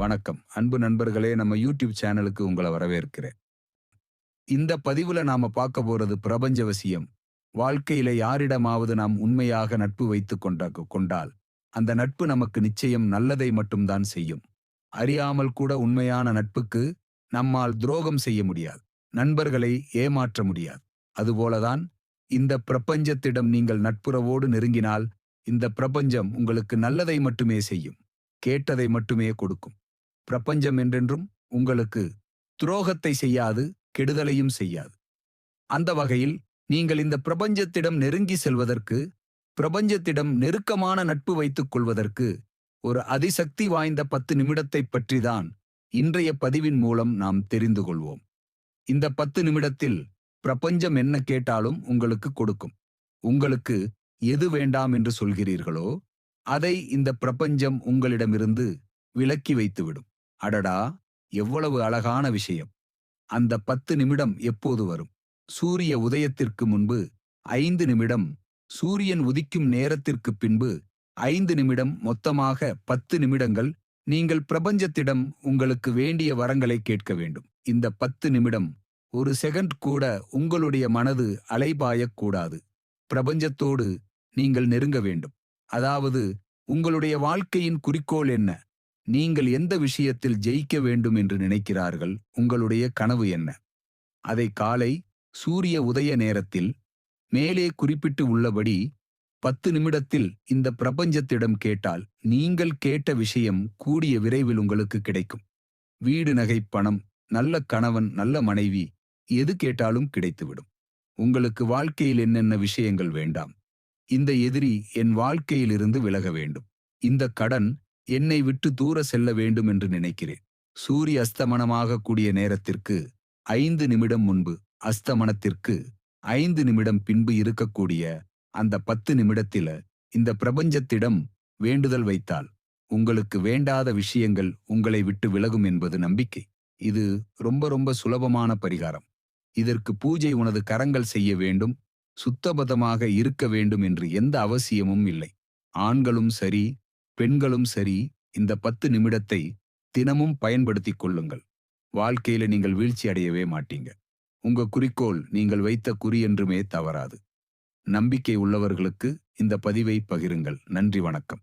வணக்கம். அன்பு நண்பர்களே நம்ம யூடியூப் சேனலுக்கு உங்களை வரவேற்கிறேன். இந்த பதிவுல நாம பார்க்க போறது பிரபஞ்சவசியம் வாழ்க்கையில யாரிடமாவது நாம் உண்மையாக நட்பு வைத்துக் கொண்ட கொண்டால் அந்த நட்பு நமக்கு நிச்சயம் நல்லதை மட்டும்தான் செய்யும். அறியாமல் கூட உண்மையான நட்புக்கு நம்மால் துரோகம் செய்ய முடியாது. நண்பர்களை ஏமாற்ற முடியாது. அதுபோலதான் இந்த பிரபஞ்சத்திடம் நீங்கள் நட்புறவோடு நெருங்கினால் இந்த பிரபஞ்சம் உங்களுக்கு நல்லதை மட்டுமே செய்யும். கேட்டதை மட்டுமே கொடுக்கும். பிரபஞ்சம் என்றென்றும் உங்களுக்கு துரோகத்தை செய்யாது கெடுதலையும் செய்யாது. அந்த வகையில் நீங்கள் இந்த பிரபஞ்சத்திடம் நெருங்கி செல்வதற்கு பிரபஞ்சத்திடம் நெருக்கமான நட்பு வைத்துக் கொள்வதற்கு ஒரு அதிசக்தி வாய்ந்த பத்து நிமிடத்தைப் பற்றிதான் இன்றைய பதிவின் மூலம் நாம் தெரிந்து கொள்வோம். இந்த பத்து நிமிடத்தில் பிரபஞ்சம் என்ன கேட்டாலும் உங்களுக்கு கொடுக்கும். உங்களுக்கு எது வேண்டாம் என்று சொல்கிறீர்களோ அதை இந்த பிரபஞ்சம் உங்களிடமிருந்து விலக்கி வைத்துவிடும். அடடா எவ்வளவு அழகான விஷயம். அந்த பத்து நிமிடம் எப்போது வரும்? சூரிய உதயத்திற்கு முன்பு ஐந்து நிமிடம் சூரியன் உதிக்கும் நேரத்திற்கு பின்பு ஐந்து நிமிடம் மொத்தமாக பத்து நிமிடங்கள். நீங்கள் பிரபஞ்சத்திடம் உங்களுக்கு வேண்டிய வரங்களை கேட்க வேண்டும். இந்த பத்து நிமிடம் ஒரு செகண்ட் கூட உங்களுடைய மனது அலைபாயக்கூடாது பிரபஞ்சத்தோடு நீங்கள் நெருங்க வேண்டும். அதாவது உங்களுடைய வாழ்க்கையின் குறிக்கோள் என்ன? நீங்கள் எந்த விஷயத்தில் ஜெயிக்க வேண்டும் என்று நினைக்கிறார்கள் உங்களுடைய கனவு என்ன? அதை காலை சூரிய உதய நேரத்தில் மேலே குறிப்பிட்டு உள்ளபடி பத்து நிமிடத்தில் இந்த பிரபஞ்சத்திடம் கேட்டால் நீங்கள் கேட்ட விஷயம் கூடிய விரைவில் உங்களுக்கு கிடைக்கும். வீடு நகை பணம் நல்ல கணவன் நல்ல மனைவி எது கேட்டாலும் கிடைத்துவிடும். உங்களுக்கு வாழ்க்கையில் என்னென்ன விஷயங்கள் வேண்டாம்? இந்த எதிரி என் வாழ்க்கையிலிருந்து விலக வேண்டும். இந்த கடன் என்னை விட்டு தூர செல்ல வேண்டும் என்று நினைக்கிறேன். சூரிய அஸ்தமனமாக கூடிய நேரத்திற்கு ஐந்து நிமிடம் முன்பு அஸ்தமனத்திற்கு ஐந்து நிமிடம் பின்பு இருக்கக்கூடிய அந்த பத்து நிமிடத்தில இந்த பிரபஞ்சத்திடம் வேண்டுதல் வைத்தால் உங்களுக்கு வேண்டாத விஷயங்கள் உங்களை விட்டு விலகும் என்பது நம்பிக்கை. இது ரொம்ப ரொம்ப சுலபமான பரிகாரம். இதற்கு பூஜை உனது கரங்கள் செய்ய வேண்டும் சுத்தபதமாக இருக்க வேண்டும் என்று எந்த அவசியமும் இல்லை. ஆண்களும் சரி பெண்களும் சரி இந்த பத்து நிமிடத்தை தினமும் பயன்படுத்திக் கொள்ளுங்கள். வாழ்க்கையில நீங்கள் வீழ்ச்சி அடையவே மாட்டீங்க. உங்க குறிக்கோள் நீங்கள் வைத்த குறி என்றுமே தவறாது. நம்பிக்கை உள்ளவர்களுக்கு இந்த பதிவை பகிருங்கள். நன்றி வணக்கம்.